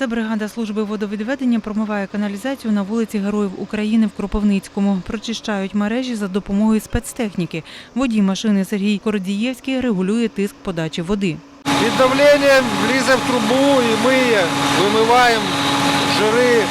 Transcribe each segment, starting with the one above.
Це бригада служби водовідведення промиває каналізацію на вулиці Героїв України в Кропивницькому. Прочищають мережі за допомогою спецтехніки. Водій машини Сергій Кородієвський регулює тиск подачі води. Під давленням влізе в трубу і миє, вимиваємо жири,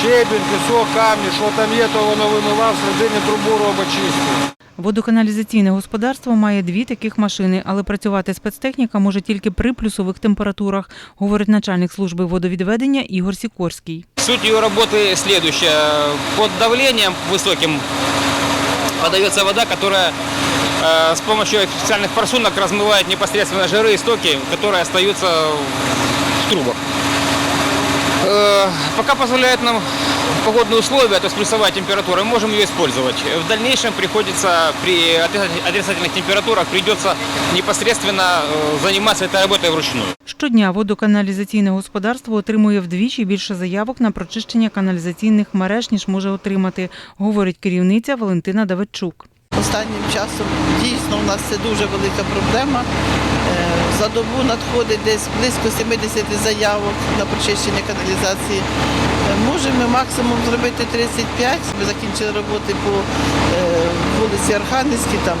щебінь, пісок, камні, що там є, то воно вимивав, всередині трубу робить. Водоканалізаційне господарство має дві таких машини, але працювати спецтехніка може тільки при плюсових температурах, говорить начальник служби водовідведення Ігор Сікорський. Суть ее работы следующая. Под давлением высоким подается вода, которая э, с помощью специальных форсунок размывает непосредственно жиры и стоки, которые остаются в трубах. Э, пока позволяет нам погодные условия, то есть плюсовая температура, мы можем ее использовать. В дальнейшем приходится при отрицатель- отрицательных температурах придется непосредственно э, заниматься этой работой вручную. Щодня водоканалізаційне господарство отримує вдвічі більше заявок на прочищення каналізаційних мереж, ніж може отримати, говорить керівниця Валентина Давидчук. Останнім часом дійсно у нас це дуже велика проблема. Е, За добу надходить десь близько 70 заявок на прочищення каналізації. Е, Можемо максимум зробити 35. Ми закінчили роботи по е, вулиці Архангельській, там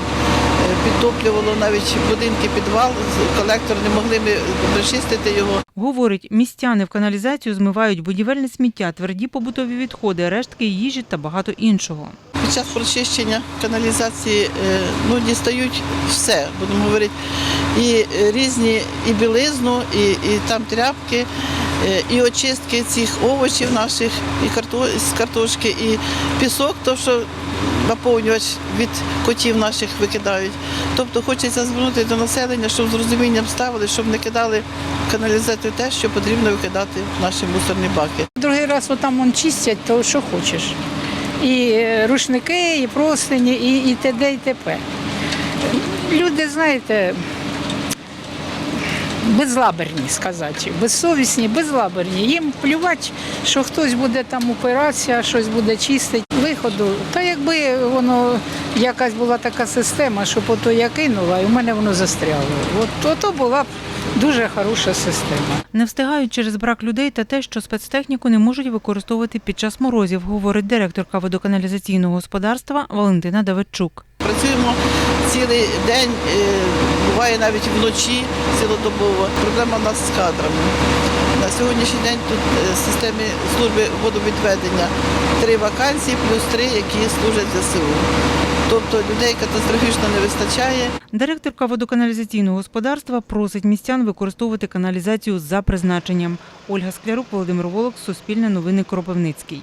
підтоплювало навіть будинки, підвал, колектор не могли ми прочистити його. Говорить, містяни в каналізацію змивають будівельне сміття, тверді побутові відходи, рештки їжі та багато іншого. Під час прочищення каналізації е, ну, дістають все, будемо говорити, і е, різні і білизну, і, і там тряпки, е, і очистки цих овочів наших, і карто, з картошки, і пісок, то що наповнювач від котів наших викидають. Тобто хочеться звернути до населення, щоб з розумінням ставили, щоб не кидали каналізацію те, що потрібно викидати в наші мусорні баки. Другий раз отам чистять, то що хочеш. І рушники, і простині, і, і т.д. і т.п. Люди, знаєте, безлаберні сказати, безсовісні, безлаберні. Їм плювати, що хтось буде там упиратися, щось буде чистити. Виходу. Та якби воно якась була така система, що по то я кинула, і в мене воно застряло. От то, то була б дуже хороша система. Не встигають через брак людей та те, що спецтехніку не можуть використовувати під час морозів, говорить директорка водоканалізаційного господарства Валентина Давидчук. Працюємо цілий день, е, буває навіть вночі цілодобово. Проблема в нас з кадрами. На сьогоднішній день тут е, в системі служби водовідведення три вакансії плюс три, які служать ЗСУ. Тобто людей катастрофічно не вистачає. Директорка водоканалізаційного господарства просить містян використовувати каналізацію за призначенням. Ольга Склярук, Володимир Волок, Суспільне новини Кропивницький.